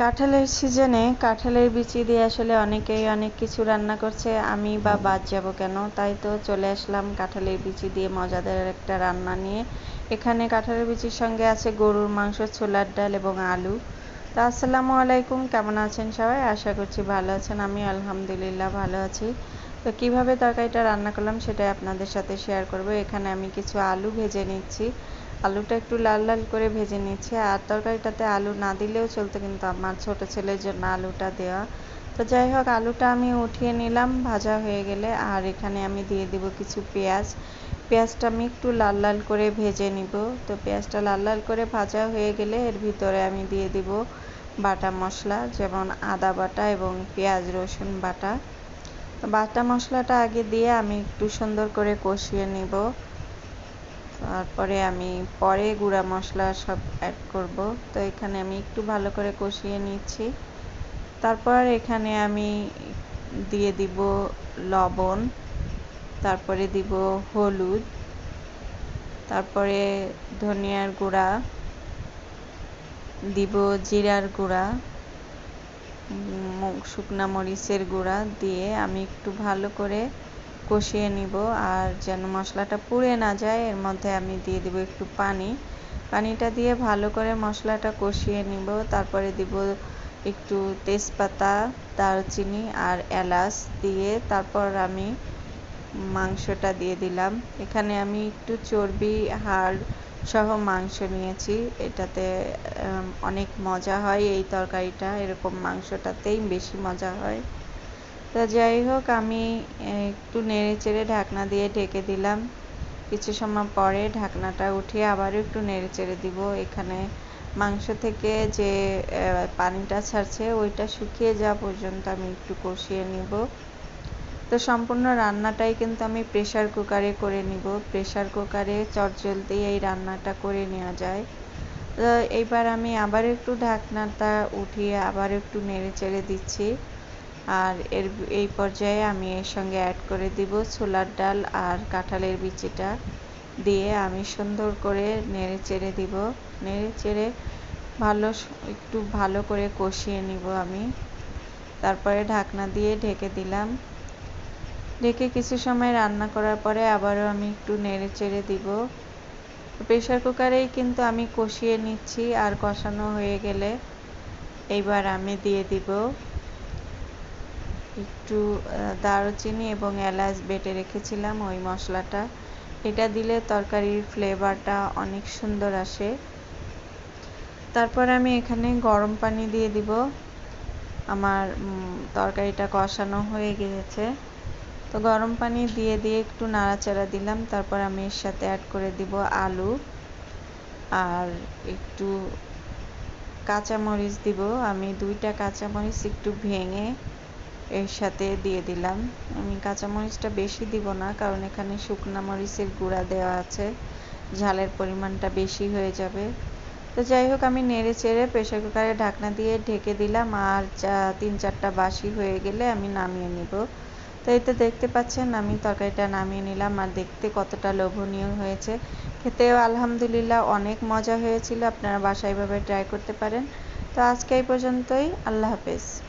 কাঁঠালের সিজনে কাঁঠালের বিচি দিয়ে আসলে অনেকেই অনেক কিছু রান্না করছে। আমি বা বাদ যাব কেন? তাই তো চলে আসলাম কাঁঠালের বিচি দিয়ে মজাদার একটা রান্না নিয়ে। এখানে কাঁঠালের বিচির সঙ্গে আছে গরুর মাংস, ছোলার ডাল এবং আলু। তো আসসালামু আলাইকুম, কেমন আছেন সবাই? আশা করছি ভালো আছেন আমি আলহামদুলিল্লাহ ভালো আছি। তো কীভাবে তরকারিটা রান্না করলাম সেটাই আপনাদের সাথে শেয়ার করব। এখানে আমি কিছু আলু ভেজে নিচ্ছি। আলুটা একটু লাল লাল করে ভেজে নিচ্ছি আর তরকারিটাতে আলু না দিলেও চলতো কিন্তু আমার ছোট ছেলের জন্য আলুটা দেওয়া। তো যাই হোক, আলুটা আমি উঠিয়ে নিলাম, ভাজা হয়ে গেলে, আর এখানে আমি দিয়ে দিব কিছু পেঁয়াজ। পেঁয়াজটা আমি একটু লাল লাল করে ভেজে নিব। তো পেঁয়াজটা লাল লাল করে ভাজা হয়ে গেলে এর ভিতরে আমি দিয়ে দিব বাটা মশলা, যেমন আদা বাটা এবং পেঁয়াজ রসুন বাটা। বাটা মশলাটা আগে দিয়ে আমি একটু সুন্দর করে কষিয়ে নিব। তারপরে আমি পরে গুঁড়া মশলা সব অ্যাড করব। তো এখানে আমি একটু ভালো করে কষিয়ে নিচ্ছি। তারপর এখানে আমি দিয়ে দিব লবণ, তারপরে দিব হলুদ, তারপরে ধনিয়ার গুঁড়া, দিব জিরার গুঁড়া শুকনা মরিচের গুঁড়া দিয়ে আমি একটু ভালো করে কষিয়ে নিব আর যেন মশলাটা পুড়ে না যায়, এর মধ্যে আমি দিয়ে দিব একটু পানি। পানিটা দিয়ে ভালো করে মশলাটা কষিয়ে নিব। তারপরে দিব একটু তেজপাতা, দারচিনি আর এলাচ দিয়ে তারপর আমি মাংসটা দিয়ে দিলাম। এখানে আমি একটু চর্বি, হাড় সহ মাংস নিয়েছি। এটাতে অনেক মজা হয় এই তরকারিটা। এরকম মাংসটাতেই বেশি মজা হয়। তো যাই হোক, আমি একটু নেড়ে চেড়ে ঢাকনা দিয়ে ঢেকে দিলাম। কিছু সময় পরে ঢাকনাটা উঠিয়ে আবারও একটু নেড়ে চেড়ে দিব। এখানে মাংস থেকে যে পানিটা ছাড়ছে, ওইটা শুকিয়ে যাওয়া পর্যন্ত আমি একটু কষিয়ে নিব। তো সম্পূর্ণ রান্নাটাই কিন্তু আমি প্রেশার কুকারে করে নিব। প্রেশার কুকারে চটজলদি এই রান্নাটা করে নেওয়া যায়। তো এইবার আমি আবার একটু ঢাকনাটা উঠিয়ে আবার একটু নেড়ে চেড়ে দিচ্ছি। আর এর এই পর্যায়ে আমি এর সঙ্গে অ্যাড করে দিব ছোলার ডাল আর কাঁঠালের বিচিটা দিয়ে আমি সুন্দর করে নেড়ে চেড়ে দিব। নেড়ে চেড়ে ভালো একটু ভালো করে কষিয়ে নিব আমি। তারপরে ঢাকনা দিয়ে ঢেকে দিলাম। ঢেকে কিছু সময় রান্না করার পরে আবারও আমি একটু নেড়ে চেড়ে দিব। প্রেশার কুকারেই কিন্তু আমি কষিয়ে নিচ্ছি, আর কষানো হয়ে গেলে এইবার আমি দিয়ে দিব। একটু দারুচিনি এবং এলাচ বেটে রেখেছিলাম ওই মশলাটা। এটা দিলে তরকারির ফ্লেভারটা অনেক সুন্দর আসে। তারপর আমি এখানে গরম পানি দিয়ে দিব। আমার তরকারিটা কষানো হয়ে গিয়েছে। তো গরম পানি দিয়ে দিয়ে একটু নাড়াচাড়া দিলাম। তারপর আমি এর সাথে অ্যাড করে দিব আলু। আর একটু কাঁচামরিচ দিব। আমি দুইটা কাঁচামরিচ একটু ভেঙে এর সাথে দিয়ে দিলাম। আমি কাঁচামরিচটা বেশি দিব না, কারণ এখানে শুকনা মরিচের গুঁড়া দেওয়া আছে। ঝালের পরিমাণটা বেশি হয়ে যাবে। তো যাই হোক, আমি নেড়ে চেড়ে প্রেশার কুকারে ঢাকনা দিয়ে ঢেকে দিলাম আর চা, তিন চারটা বাসি হয়ে গেলে আমি নামিয়ে নিব। তো এই তো দেখতে পাচ্ছেন, আমি তরকারিটা নামিয়ে নিলাম আর দেখতে কতটা লোভনীয় হয়েছে। খেতেও আলহামদুলিল্লাহ অনেক মজা হয়েছিল, আপনারা বাসায় এভাবে ট্রাই করতে পারেন। তো আজকে এই পর্যন্তই, আল্লাহ হাফেজ।